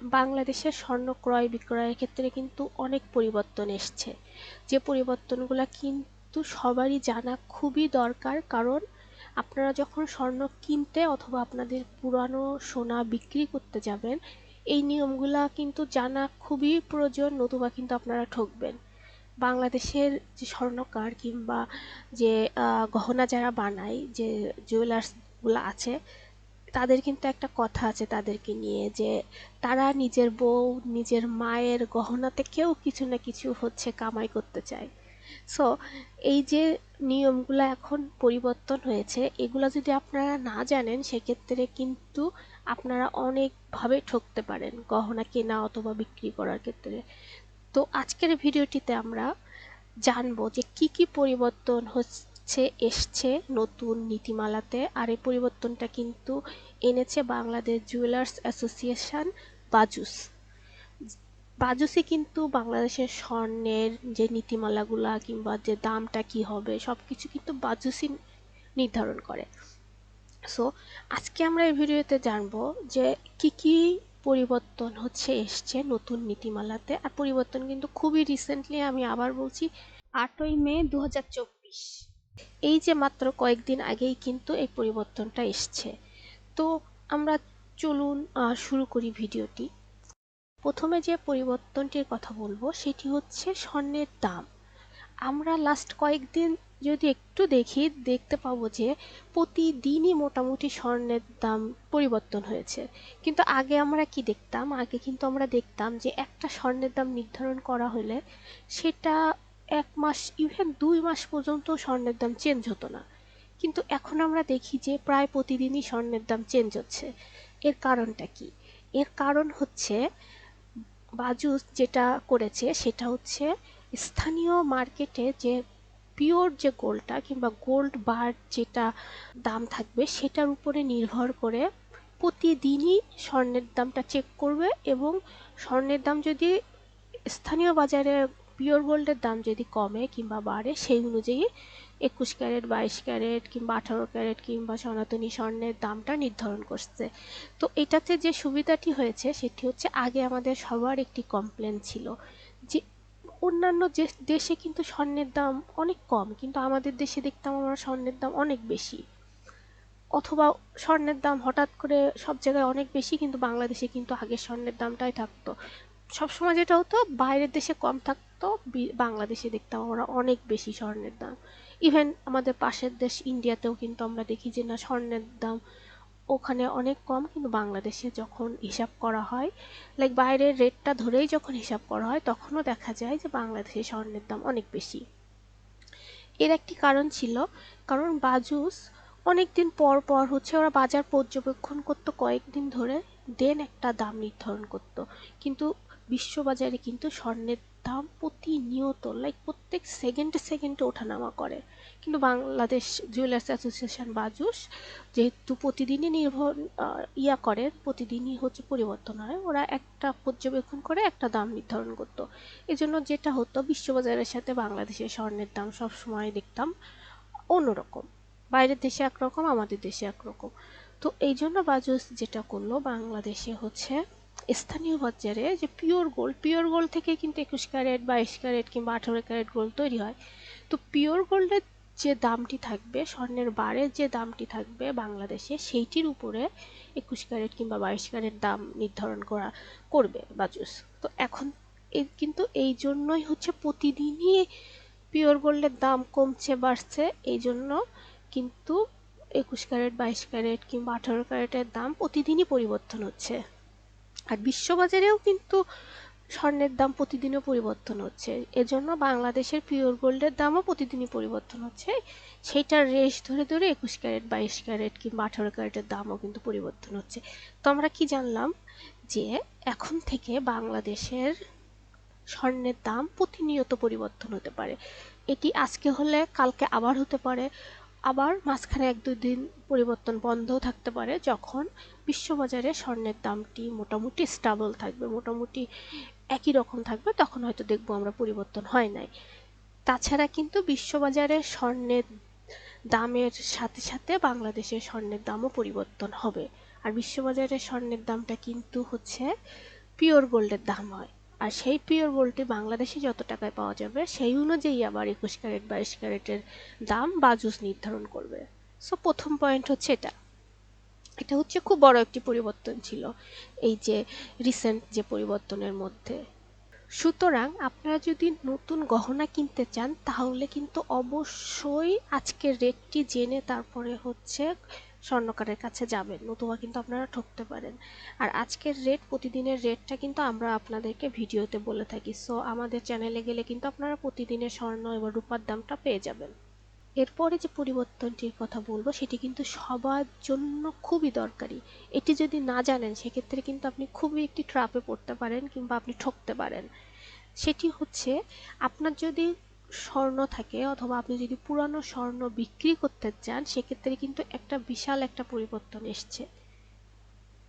বাংলাদেশের স্বর্ণ ক্রয় বিক্রয়ের ক্ষেত্রে কিন্তু অনেক পরিবর্তন এসছে। যে পরিবর্তনগুলো কিন্তু সবারই জানা খুবই দরকার, কারণ আপনারা যখন স্বর্ণ কিনতে অথবা আপনাদের পুরানো সোনা বিক্রি করতে যাবেন, এই নিয়মগুলা কিন্তু জানা খুবই প্রয়োজন, নতুবা কিন্তু আপনারা ঠকবেন। বাংলাদেশের যে স্বর্ণকার কিংবা যে গহনা যারা বানায়, যে জুয়েলার্সগুলো আছে তাদের কিন্তু একটা কথা আছে তাদেরকে নিয়ে যে তারা নিজের বউ, নিজের মায়ের গহনাতে কেউ কিছু না কিছু হচ্ছে কামাই করতে চায়। সো এই যে নিয়মগুলো এখন পরিবর্তন হয়েছে, এগুলো যদি আপনারা না জানেন, সেক্ষেত্রে কিন্তু আপনারা অনেকভাবে ঠকতে পারেন গহনা কেনা অথবা বিক্রি করার ক্ষেত্রে। তো আজকের ভিডিওটিতে আমরা জানব যে কি কি পরিবর্তন হচ্ছে, এসছে নতুন নীতিমালাতে, আর এই পরিবর্তনটা কিন্তু এনেছে বাংলাদেশ জুয়েলার্স অ্যাসোসিয়েশন, বাজুস। বাজুসে কিন্তু বাংলাদেশের স্বর্ণের যে নীতিমালাগুলা কিংবা যে দামটা কি হবে সব কিছু কিন্তু বাজুসই নির্ধারণ করে। সো আজকে আমরা এই ভিডিওতে জানব যে কি কি পরিবর্তন হচ্ছে, এসছে নতুন নীতিমালাতে। আর পরিবর্তন কিন্তু খুবই রিসেন্টলি আমি আবার বলছি, আটই মে দু হাজার চব্বিশ। এই যে মাত্র কয়েকদিন আগেই কিন্তু এই পরিবর্তনটা এসছে। তো আমরা চলুন শুরু করি ভিডিওটি। প্রথমে যে পরিবর্তনটির কথা বলব, সেটি হচ্ছে স্বর্ণের দাম। আমরা লাস্ট কয়েকদিন যদি একটু দেখি, দেখতে পাবো যে প্রতিদিনই মোটামুটি স্বর্ণের দাম পরিবর্তন হয়েছে। কিন্তু আগে আমরা কি দেখতাম? আগে কিন্তু আমরা দেখতাম যে একটা স্বর্ণের দাম নির্ধারণ করা হলে সেটা এক মাস ইভেন দুই মাস পর্যন্ত স্বর্ণের দাম চেঞ্জ হতো না। কিন্তু এখন আমরা দেখি যে প্রায় প্রতিদিনই স্বর্ণের দাম চেঞ্জ হচ্ছে। এর কারণটা কি? এর কারণ হচ্ছে বাজুস যেটা করেছে সেটা হচ্ছে স্থানীয় মার্কেটে যে পিওর যে গোল্ডটা কিংবা গোল্ড বার যেটা দাম থাকবে সেটার উপরে নির্ভর করে প্রতিদিনই স্বর্ণের দামটা চেক করবে এবং স্বর্ণের দাম যদি স্থানীয় বাজারে পিওর গোল্ডের দাম যদি কমে কিংবা বাড়ে সেই অনুযায়ী একুশ ক্যারেট, বাইশ ক্যারেট কিংবা আঠারো ক্যারেট কিংবা সনাতনী স্বর্ণের দামটা নির্ধারণ করছে। তো এটাতে যে সুবিধাটি হয়েছে, সেটি হচ্ছে আগে আমাদের সবার একটি কমপ্লেন ছিল যে অন্যান্য যে দেশে কিন্তু স্বর্ণের দাম অনেক কম, কিন্তু আমাদের দেশে দেখতাম আমরা স্বর্ণের দাম অনেক বেশি। অথবা স্বর্ণের দাম হঠাৎ করে সব জায়গায় অনেক বেশি, কিন্তু বাংলাদেশে কিন্তু আগে স্বর্ণের দামটাই থাকতো। সবসময় যেটা হতো, বাইরের দেশে কম থাকতো বাংলাদেশে দেখতাম আমরা অনেক বেশি স্বর্ণের দাম। ইভেন আমাদের পাশের দেশ ইন্ডিয়াতেও কিন্তু আমরা দেখি যে না, স্বর্ণের দাম ওখানে অনেক কম। কিন্তু বাংলাদেশে যখন হিসাব করা হয় লাইক বাইরের রেটটা ধরেই যখন হিসাব করা হয়, তখনও দেখা যায় যে বাংলাদেশে স্বর্ণের দাম অনেক বেশি। এর একটি কারণ ছিল, কারণ বাজুস অনেক দিন পর পর হচ্ছে ওরা বাজার পর্যবেক্ষণ করতো, কয়েকদিন ধরে দেন একটা দাম নির্ধারণ করত। কিন্তু বিশ্ববাজারে কিন্তু স্বর্ণের দাম প্রতিনিয়ত লাইক প্রত্যেক সেকেন্ডে সেকেন্ডে ওঠানামা করে। কিন্তু বাংলাদেশ জুয়েলার্স অ্যাসোসিয়েশন বাজুস, যেহেতু প্রতিদিনই নির্ভর ইয়া করে, প্রতিদিনই হচ্ছে পরিবর্তন হয়, ওরা একটা পর্যবেক্ষণ করে একটা দাম নির্ধারণ করতো। এজন্য যেটা হতো, বিশ্ববাজারের সাথে বাংলাদেশের স্বর্ণের দাম সব সময় দেখতাম অন্যরকম। বাইরের দেশে একরকম, আমাদের দেশে একরকম। তো এই জন্য বাজুস যেটা করল, বাংলাদেশে হচ্ছে স্থানীয় বাজারে যে পিওর গোল্ড পিওর গোল্ড থেকে কিন্তু একুশ ক্যারেট বাইশ ক্যারেট কিংবা আঠারো ক্যারেট গোল্ড তৈরি হয়। তো পিওর গোল্ডের যে দামটি থাকবে, স্বর্ণের বারের যে দামটি থাকবে বাংলাদেশে, সেইটির উপরে একুশ ক্যারেট কিংবা বাইশ ক্যারেট দাম নির্ধারণ করা করবে বাজুস। তো এখন কিন্তু এই জন্যই হচ্ছে প্রতিদিনই পিওর গোল্ডের দাম কমছে, বাড়ছে। এই জন্য কিন্তু একুশ ক্যারেট বাইশ ক্যারেট কিংবা আঠারো ক্যারেটের দাম প্রতিদিনই পরিবর্তন হচ্ছে। আর বিশ্ববাজারেও কিন্তু স্বর্ণের দাম প্রতিদিনও পরিবর্তন হচ্ছে। এজন্য বাংলাদেশের পিওর গোল্ডের দামও প্রতিদিনই পরিবর্তন হচ্ছে। সেইটার রেশ ধরে ধরে একুশ ক্যারেট, বাইশ ক্যারেট কিংবা আঠারো ক্যারেটের দামও কিন্তু পরিবর্তন হচ্ছে। তো আমরা কি জানলাম? যে এখন থেকে বাংলাদেশের স্বর্ণের দাম প্রতিনিয়ত পরিবর্তন হতে পারে। এটি আজকে হলে, কালকে আবার হতে পারে। আবার মাঝখানে এক দুই দিন পরিবর্তন বন্ধ থাকতে পারে যখন বিশ্ববাজারে স্বর্ণের দামটি মোটামুটি স্টাবল থাকবে, মোটামুটি একই রকম থাকবে, তখন হয়তো দেখব আমরা পরিবর্তন হয় নাই। তাছাড়া কিন্তু বিশ্ববাজারে স্বর্ণের দামের সাথে সাথে বাংলাদেশের স্বর্ণের দামও পরিবর্তন হবে। আর বিশ্ববাজারে স্বর্ণের দামটা কিন্তু হচ্ছে পিওর গোল্ডের দাম হয়। আর সেই পিওর গোল্ডটি বাংলাদেশে যত টাকায় পাওয়া যাবে, সেই অনুযায়ী আবার একুশ ক্যারেট, বাইশ ক্যারেটের দাম বাজুস নির্ধারণ করবে। সো প্রথম পয়েন্ট হচ্ছে এটা। এটা হচ্ছে খুব বড় একটি পরিবর্তন ছিল, এই যে রিসেন্ট যে পরিবর্তনের মধ্যে। সুতরাং আপনারা যদি নতুন গহনা কিনতে চান, তাহলে কিন্তু অবশ্যই আজকের রেটটি জেনে তারপরে হচ্ছে স্বর্ণকারের কাছে যাবেন, নতুবা কিন্তু আপনারা ঠকতে পারেন। আর আজকের রেট প্রতিদিনের রেটটা কিন্তু আমরা আপনাদেরকে ভিডিওতে বলে থাকি। সো আমাদের চ্যানেলে গেলে কিন্তু আপনারা প্রতিদিনের স্বর্ণ এবং রূপার দামটা পেয়ে যাবেন। এরপরে যে পরিবর্তনটির কথা বলব, সেটি কিন্তু সবার জন্য খুবই দরকারি। এটি যদি না জানেন, সেক্ষেত্রে কিন্তু আপনি খুবই একটি ট্রাপে পড়তে পারেন কিংবা আপনি ঠকতে পারেন। সেটি হচ্ছে, আপনার যদি স্বর্ণ থাকে অথবা আপনি যদি পুরানো স্বর্ণ বিক্রি করতে চান, সেক্ষেত্রে কিন্তু একটা বিশাল একটা পরিবর্তন এসছে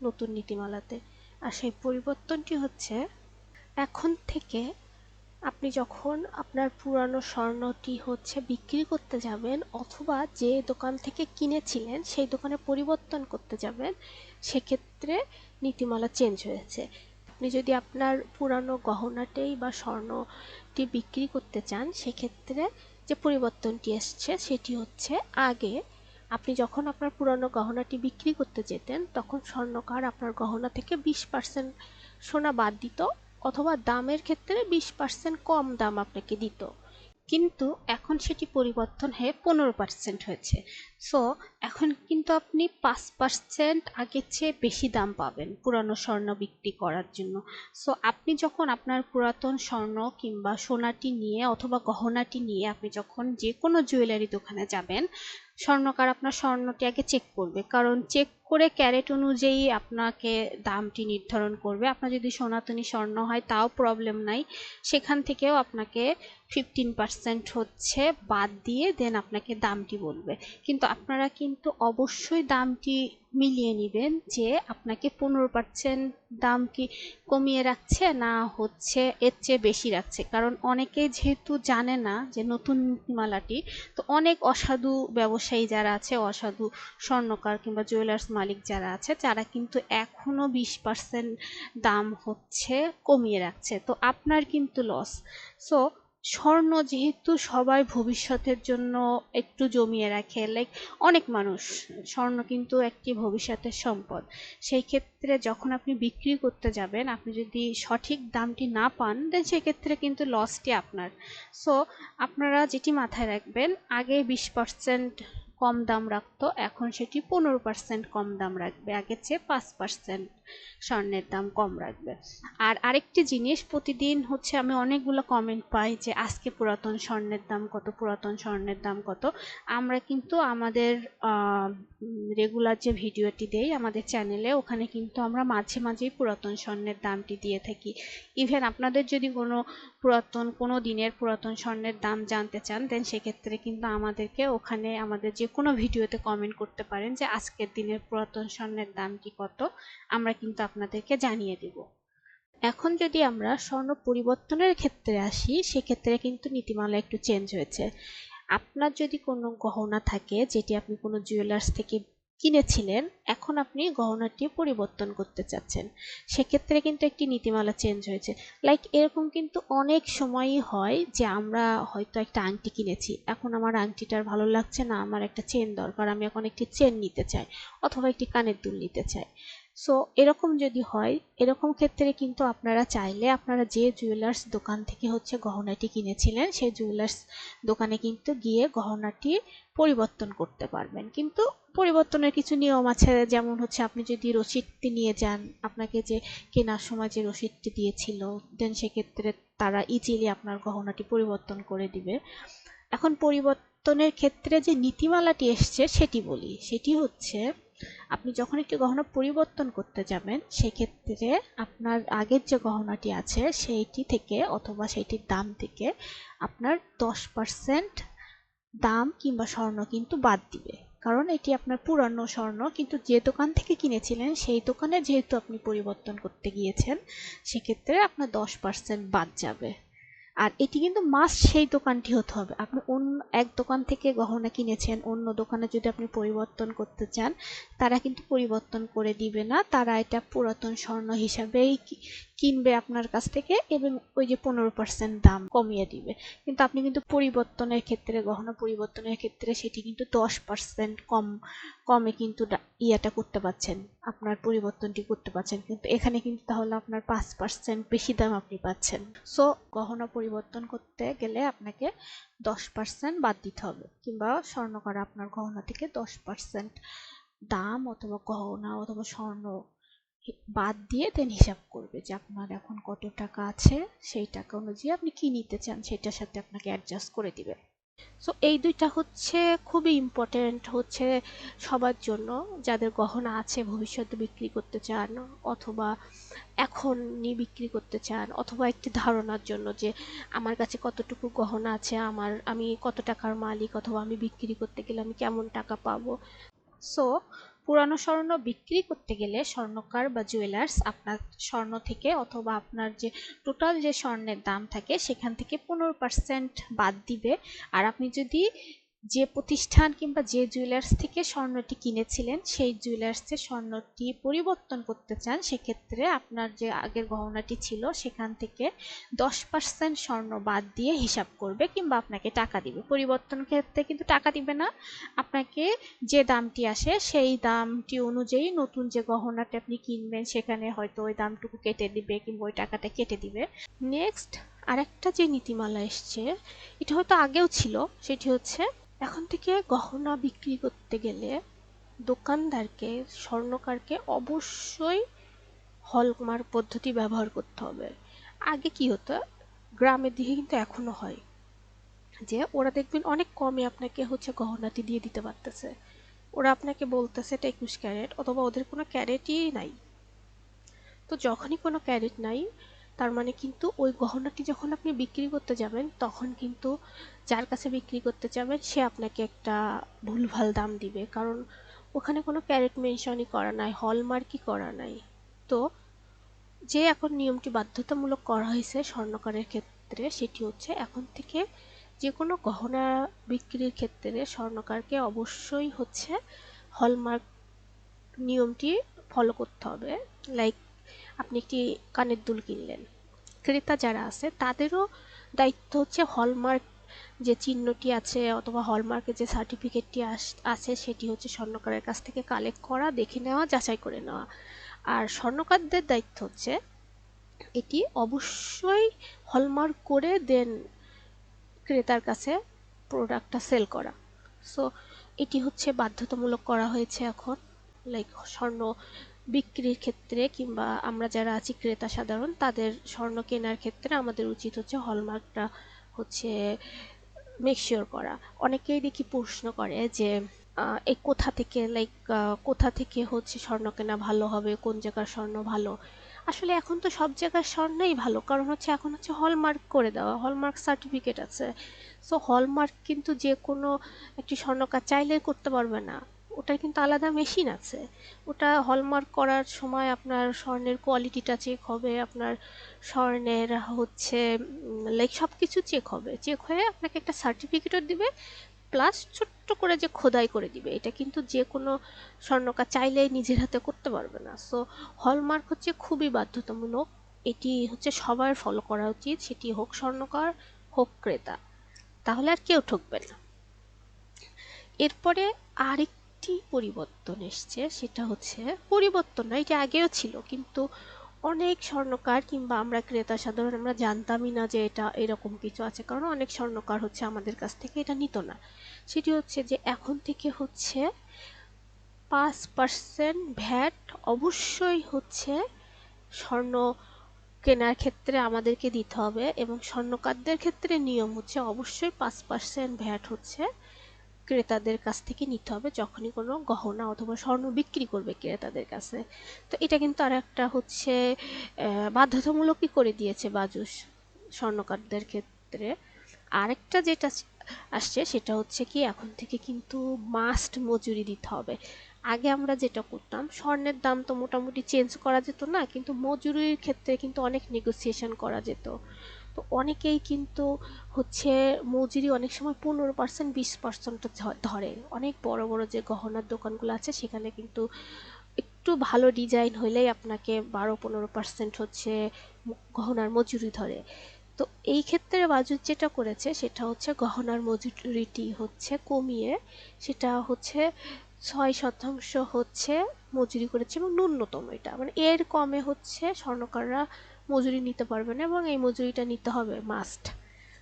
নতুন নীতিমালাতে। আর সেই পরিবর্তনটি হচ্ছে, এখন থেকে আপনি যখন আপনার পুরানো স্বর্ণটি হচ্ছে বিক্রি করতে যাবেন অথবা যে দোকান থেকে কিনেছিলেন, সেই দোকানে পরিবর্তন করতে যাবেন, সেক্ষেত্রে নীতিমালা চেঞ্জ হয়েছে। আপনি যদি আপনার পুরানো গহনাটাই বা স্বর্ণটি বিক্রি করতে চান, সেক্ষেত্রে যে পরিবর্তনটি এসছে সেটি হচ্ছে আগে আপনি যখন আপনার পুরানো গহনাটি বিক্রি করতে যেতেন, তখন স্বর্ণকার আপনার গহনা থেকে বিশ পার্সেন্ট সোনা বাদ দিত অথবা দামের ক্ষেত্রে বিশ পার্সেন্ট কম দাম আপনাকে দিত। কিন্তু এখন সেটি পরিবর্তন হয়ে পনেরো পার্সেন্ট হয়েছে। সো এখন কিন্তু আপনি পাঁচ পার্সেন্ট আগের চেয়ে বেশি দাম পাবেন পুরানো স্বর্ণ বিক্রি করার জন্য। সো আপনি যখন আপনার পুরাতন স্বর্ণ কিংবা সোনাটি নিয়ে অথবা গহনাটি নিয়ে আপনি যখন যে কোনো জুয়েলারি দোকানে যাবেন, স্বর্ণকার আপনার স্বর্ণটি আগে চেক করবে। কারণ চেক করে ক্যারেট অনুযায়ী আপনাকে দামটি নির্ধারণ করবে। আপনার যদি সনাতনী স্বর্ণ হয়, তাও প্রবলেম নাই। সেখান থেকেও আপনাকে ফিফটিন পার্সেন্ট হচ্ছে বাদ দিয়ে দেন আপনাকে দামটি বলবে। কিন্তু আপনারা কিন্তু অবশ্যই দামটি মিলিয়ে নেবেন যে আপনাকে পনেরো পার্সেন্ট দাম কি কমিয়ে রাখছে না হচ্ছে, এর চেয়ে বেশি রাখছে। কারণ অনেকে যেহেতু জানে না যে নতুন নীতিমালাটি তো অনেক অসাধু ব্যবসায়ী যারা আছে, অসাধু স্বর্ণকার কিংবা জুয়েলার্স মালিক যারা আছে, তারা কিন্তু এখনও বিশ পার্সেন্ট দাম হচ্ছে কমিয়ে রাখছে। তো আপনার কিন্তু লস সো স্বর্ণ যেহেতু সবাই ভবিষ্যতের জন্য একটু জমিয়ে রাখে লাইক অনেক মানুষ, স্বর্ণ কিন্তু একটি ভবিষ্যতের সম্পদ। সেই ক্ষেত্রে যখন আপনি বিক্রি করতে যাবেন, আপনি যদি সঠিক দামটি না পান দেন সেক্ষেত্রে কিন্তু লসটি আপনার। সো আপনারা যেটি মাথায় রাখবেন, আগে বিশ পার্সেন্ট কম দাম রাখতো এখন সেটি পনেরো পার্সেন্ট কম দাম রাখবে আগে চেয়ে পাঁচ পার্সেন্ট স্বর্ণের দাম কম রাখবে। আর আরেকটি জিনিস, প্রতিদিন হচ্ছে আমি অনেকগুলো কমেন্ট পাই যে, আজকে পুরাতন স্বর্ণের দাম কত, পুরাতন স্বর্ণের দাম কত। আমরা কিন্তু আমাদের রেগুলার যে ভিডিওটি দেই আমাদের চ্যানেলে ওখানে কিন্তু আমরা মাঝে মাঝেই পুরাতন স্বর্ণের দামটি দিয়ে থাকি। ইভেন আপনাদের যদি কোনো পুরাতন, কোনো দিনের পুরাতন স্বর্ণের দাম জানতে চান দেন সেক্ষেত্রে কিন্তু আমাদেরকে ওখানে আমাদের যে কোনো ভিডিওতে কমেন্ট করতে পারেন যে, আজকের দিনের পুরাতন স্বর্ণের দাম কি কত? আমরা কিন্তু আপনাদেরকে জানিয়ে দেব। এখন যদি আমরা স্বর্ণ পরিবর্তনের ক্ষেত্রে আসি, সেক্ষেত্রে কিন্তু নীতিমালা একটু চেঞ্জ হয়েছে। আপনার যদি কোনো গহনা থাকে, যেটি আপনি কোনো জুয়েলার্স থেকে কিনেছিলেন, এখন আপনি গহনাটি পরিবর্তন করতে চাচ্ছেন। সেক্ষেত্রে কিন্তু একটি নীতিমালা চেঞ্জ হয়েছে। লাইক এরকম কিন্তু অনেক সময়ই হয় যে আমরা হয়তো একটা আংটি কিনেছি। এখন আমার আংটিটার ভালো লাগছে না, আমার একটা চেন দরকার, আমি এখন একটি চেন নিতে চাই, অথবা একটি কানের দুল নিতে চাই। সো এরকম যদি হয়, এরকম ক্ষেত্রে কিন্তু আপনারা চাইলে আপনারা যে জুয়েলার্স দোকান থেকে হচ্ছে গহনাটি কিনেছিলেন সেই জুয়েলার্স দোকানে কিন্তু গিয়ে গহনাটি পরিবর্তন করতে পারবেন। কিন্তু পরিবর্তনের কিছু নিয়ম আছে, যেমন হচ্ছে আপনি যদি রসিদটি নিয়ে যান, আপনাকে যে কেনার সময় যে রসিদটি দিয়েছিল দেন সেক্ষেত্রে তারা ইজিলি আপনার গহনাটি পরিবর্তন করে দিবে। এখন পরিবর্তনের ক্ষেত্রে যে নীতিমালাটি এসছে, সেটি বলি। সেটি হচ্ছে আপনি যখন একটি গহনা পরিবর্তন করতে যাবেন, সেক্ষেত্রে আপনার আগের যে গহনাটি আছে, সেইটি থেকে অথবা সেইটির দাম থেকে আপনার দশ পার্সেন্ট দাম কিংবা স্বর্ণ কিন্তু বাদ দিবে। কারণ এটি আপনার পুরানো স্বর্ণ, কিন্তু যে দোকান থেকে কিনেছিলেন, সেই দোকানে যেহেতু আপনি পরিবর্তন করতে গিয়েছেন, সেক্ষেত্রে আপনার দশ পার্সেন্ট বাদ যাবে। আর এটি কিন্তু মাস্ট সেই দোকানটি হতে হবে। আপনি অন্য এক দোকান থেকে গহনা কিনেছেন, অন্য দোকানে যদি আপনি পরিবর্তন করতে চান, তারা কিন্তু পরিবর্তন করে দিবে না। তারা এটা পুরাতন স্বর্ণ হিসাবেই কিনবে আপনার কাছ থেকে এবং ওই যে পনেরো পার্সেন্ট দাম কমিয়ে দিবে। কিন্তু আপনি কিন্তু পরিবর্তনের ক্ষেত্রে, গহনা পরিবর্তনের ক্ষেত্রে সেটি কিন্তু দশ পার্সেন্ট কম কমে কিন্তু ইয়াটা করতে পারছেন, আপনার পরিবর্তনটি করতে পারছেন। কিন্তু এখানে কিন্তু তাহলে আপনার পাঁচ পার্সেন্ট বেশি দাম আপনি পাচ্ছেন। সো গহনা পরিবর্তন করতে গেলে আপনাকে দশ পার্সেন্ট বাদ দিতে হবে, কিংবা স্বর্ণকার আপনার গহনা থেকে দশ পার্সেন্ট দাম অথবা গহনা অথবা স্বর্ণ বাদ দিয়ে দেন হিসাব করবে যে আপনার এখন কত টাকা আছে, সেই টাকা অনুযায়ী আপনি কি নিতে চান, সেটার সাথে আপনাকে অ্যাডজাস্ট করে দিবে। সো এই দুইটা হচ্ছে খুবই ইম্পর্টেন্ট হচ্ছে সবার জন্য যাদের গহনা আছে ভবিষ্যতে বিক্রি করতে চান অথবা এখনই বিক্রি করতে চান অথবা একটি ধারণার জন্য যে আমার কাছে কতটুকু গহনা আছে, আমার আমি কত টাকার মালিক অথবা আমি বিক্রি করতে গেলে আমি কেমন টাকা পাবো। সো পুরানো স্বর্ণ বিক্রি করতে গেলে স্বর্ণকার বা জুয়েলার্স আপনার স্বর্ণ থেকে অথবা আপনার যে টোটাল যে স্বর্ণের দাম থাকে, সেখান থেকে পনেরো পার্সেন্ট বাদ দিবে। আর আপনি যদি যে প্রতিষ্ঠান কিংবা যে জুয়েলার্স থেকে স্বর্ণটি কিনেছিলেন, সেই জুয়েলার্সের স্বর্ণটি পরিবর্তন করতে চান, সেক্ষেত্রে আপনার যে আগের গহনাটি ছিল, সেখান থেকে দশ পার্সেন্ট স্বর্ণ বাদ দিয়ে হিসাব করবে কিংবা আপনাকে টাকা দিবে। পরিবর্তন ক্ষেত্রে কিন্তু টাকা দিবে না। আপনাকে যে দামটি আসে, সেই দামটি অনুযায়ী নতুন যে গহনাটি আপনি কিনবেন, সেখানে হয়তো ওই দামটুকু কেটে দিবে কিংবা ওই টাকাটা কেটে দিবে। নেক্সট আরেকটা যে নীতিমালা এসছে, এটা হয়তো আগেও ছিল, সেটি হচ্ছে এখন থেকে গহনা বিক্রি করতে গেলে দোকানদারকে, স্বর্ণকারকে অবশ্যই হলমার্ক পদ্ধতি ব্যবহার করতে হবে। আগে কি হতো? গ্রামের দিকে কিন্তু এখনও হয় যে ওরা দেখবেন অনেক কমে আপনাকে হচ্ছে গহনাটি দিয়ে দিতে পারতেছে। ওরা আপনাকে বলতেছে এটা একুশ ক্যারেট, অথবা ওদের কোনো ক্যারেটই নাই। তো যখনই কোনো ক্যারেট নাই তার মানে কিন্তু ওই গহনাটি যখন আপনি বিক্রি করতে যাবেন, তখন কিন্তু যার কাছে বিক্রি করতে যাবেন, সে আপনাকে একটা ভুলভাল দাম দিবে। কারণ ওখানে কোনো ক্যারেট মেনশনই করা নাই, হলমার্কই করা নাই। তো যে এখন নিয়মটি বাধ্যতামূলক করা হয়েছে স্বর্ণকারের ক্ষেত্রে, সেটি হচ্ছে এখন থেকে যে কোনো গহনা বিক্রির ক্ষেত্রে স্বর্ণকারকে অবশ্যই হচ্ছে হলমার্ক নিয়মটি ফলো করতে হবে। লাইক আপনি একটি কানের দুল কিনলেন। ক্রেতা যারা আছে, তাদেরও দায়িত্ব হচ্ছে হলমার্ক যে চিহ্নটি আছে অথবা হলমার্কের যে সার্টিফিকেটটি আছে সেটি হচ্ছে স্বর্ণকারের কাছ থেকে কালেক্ট করা, দেখে নেওয়া, যাচাই করে নেওয়া। আর স্বর্ণকারদের দায়িত্ব হচ্ছে এটি অবশ্যই হলমার্ক করে দেন ক্রেতার কাছে প্রোডাক্টটা সেল করা। সো এটি হচ্ছে বাধ্যতামূলক করা হয়েছে এখন। লাইক স্বর্ণ বিক্রির ক্ষেত্রে কিংবা আমরা যারা আছি ক্রেতা সাধারণ, তাদের স্বর্ণ কেনার ক্ষেত্রে আমাদের উচিত হচ্ছে হলমার্কটা হচ্ছে মেকশিওর করা। অনেকেই দেখি প্রশ্ন করে যে এই কোথা থেকে লাইক কোথা থেকে হচ্ছে স্বর্ণ কেনা ভালো হবে, কোন জায়গার স্বর্ণ ভালো? আসলে এখন তো সব জায়গার স্বর্ণই ভালো, কারণ হচ্ছে এখন হচ্ছে হলমার্ক করে দেওয়া, হলমার্ক সার্টিফিকেট আছে। সো হলমার্ক কিন্তু যে কোনো একটি স্বর্ণকার চাইলে করতে পারবে না। ওটার কিন্তু আলাদা মেশিন আছে। ওটা হলমার্ক করার সময় আপনার স্বর্ণের কোয়ালিটিটা চেক হবে, আপনার স্বর্ণের হচ্ছে লাইক সব কিছু চেক হবে। চেক হয়ে আপনাকে একটা সার্টিফিকেটও দিবে প্লাস ছোট্ট করে যে খোদাই করে দিবে। এটা কিন্তু যে কোনো স্বর্ণকার চাইলেই নিজের হাতে করতে পারবে না। সো হলমার্ক হচ্ছে খুবই বাধ্যতামূলক। এটি হচ্ছে সবার ফলো করা উচিত। সেটি হোক স্বর্ণকার, হোক ক্রেতা। তাহলে আর কেউ ঠকবে না। এরপরে আরেক একটি পরিবর্তন এসছে, সেটা হচ্ছে পরিবর্তন না, এটা আগেও ছিল, কিন্তু অনেক স্বর্ণকার কিংবা আমরা ক্রেতা সাধারণ আমরা জানতামই না যে এটা এরকম কিছু আছে, কারণ অনেক স্বর্ণকার হচ্ছে আমাদের কাছ থেকে, এটা নিত না। সেটি হচ্ছে যে এখন থেকে হচ্ছে পাঁচ পার্সেন্ট ভ্যাট অবশ্যই হচ্ছে স্বর্ণ কেনার ক্ষেত্রে আমাদেরকে দিতে হবে এবং স্বর্ণকারদের ক্ষেত্রে নিয়ম হচ্ছে অবশ্যই পাঁচ পার্সেন্ট ভ্যাট হচ্ছে ক্রেতাদের কাছ থেকে নিতে হবে যখনই কোনো গহনা অথবা স্বর্ণ বিক্রি করবে ক্রেতাদের কাছে। তো এটা কিন্তু আর একটা হচ্ছে বাধ্যতামূলকই করে দিয়েছে বাজুস স্বর্ণকারদের ক্ষেত্রে। আরেকটা যেটা আসছে সেটা হচ্ছে কি, এখন থেকে কিন্তু মাস্ট মজুরি দিতে হবে। আগে আমরা যেটা করতাম, স্বর্ণের দাম তো মোটামুটি চেঞ্জ করা যেত না, কিন্তু মজুরির ক্ষেত্রে কিন্তু অনেক নেগোসিয়েশন করা যেত। তো অনেকেই কিন্তু হচ্ছে মজুরি অনেক সময় পনেরো পার্সেন্ট বিশ পার্সেন্ট ধরে। অনেক বড় বড় যে গহনার দোকানগুলো আছে, সেখানে কিন্তু একটু ভালো ডিজাইন হইলেই আপনাকে বারো, পনেরো পার্সেন্ট হচ্ছে গহনার মজুরি ধরে। তো এই ক্ষেত্রে বাজুত যেটা করেছে, সেটা হচ্ছে গহনার মজুরিটি হচ্ছে কমিয়ে সেটা হচ্ছে ছয় শতাংশ হচ্ছে মজুরি করেছে এবং ন্যূনতম এটা। মানে এর কমে হচ্ছে স্বর্ণকাররা মজুরি নিতে পারবে না এবং এই মজুরিটা নিতে হবে মাস্ট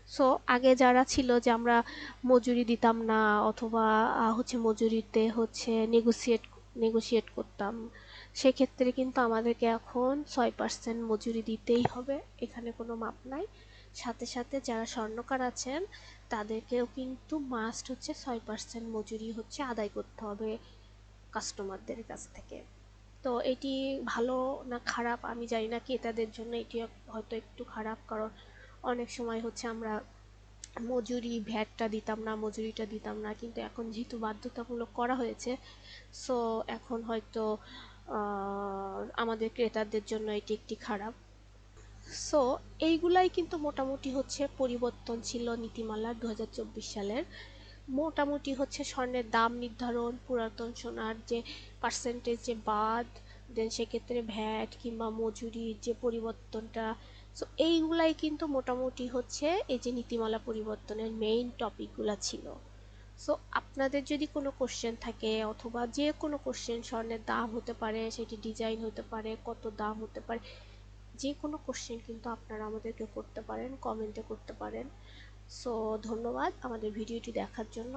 সো আগে যারা ছিল যে আমরা মজুরি দিতাম না অথবা হচ্ছে মজুরিতে হচ্ছে নেগোসিয়েট নেগোসিয়েট করতাম, সেক্ষেত্রে কিন্তু আমাদেরকে এখন ছয় পার্সেন্ট মজুরি দিতেই হবে, এখানে কোনো মাপ নাই। সাথে সাথে যারা স্বর্ণকার আছেন, তাদেরকেও কিন্তু মাস্ট হচ্ছে ছয় পার্সেন্ট মজুরি হচ্ছে আদায় করতে হবে কাস্টমারদের কাছ থেকে। তো এটি ভালো না খারাপ আমি জানি না ক্রেতাদের জন্য এটি হয়তো একটু খারাপ, কারণ অনেক সময় হচ্ছে আমরা মজুরি ভ্যাটটা দিতাম না, মজুরিটা দিতাম না, কিন্তু এখন যেহেতু বাধ্যতামূলক করা হয়েছে সো এখন হয়তো আমাদের ক্রেতাদের জন্য এটি একটি খারাপ। সো এইগুলাই কিন্তু মোটামুটি হচ্ছে পরিবর্তন ছিল নীতিমালার দু সালের। মোটামুটি হচ্ছে স্বর্ণের দাম নির্ধারণ, পুরাতন সোনার যে পার্সেন্টেজ যে বাদ দেন সেক্ষেত্রে ভ্যাট কিংবা মজুরির যে পরিবর্তনটা। সো এইগুলাই কিন্তু মোটামুটি হচ্ছে এই যে নীতিমালা পরিবর্তনের মেইন টপিকগুলো ছিল। সো আপনাদের যদি কোনো কোশ্চেন থাকে অথবা যে কোনো কোশ্চেন স্বর্ণের দাম হতে পারে, সেটি ডিজাইন হতে পারে, কত দাম হতে পারে, যে কোনো কোশ্চেন কিন্তু আপনারা আমাদেরকে করতে পারেন কমেন্টে করতে পারেন। সো ধন্যবাদ আমাদের ভিডিওটি দেখার জন্য।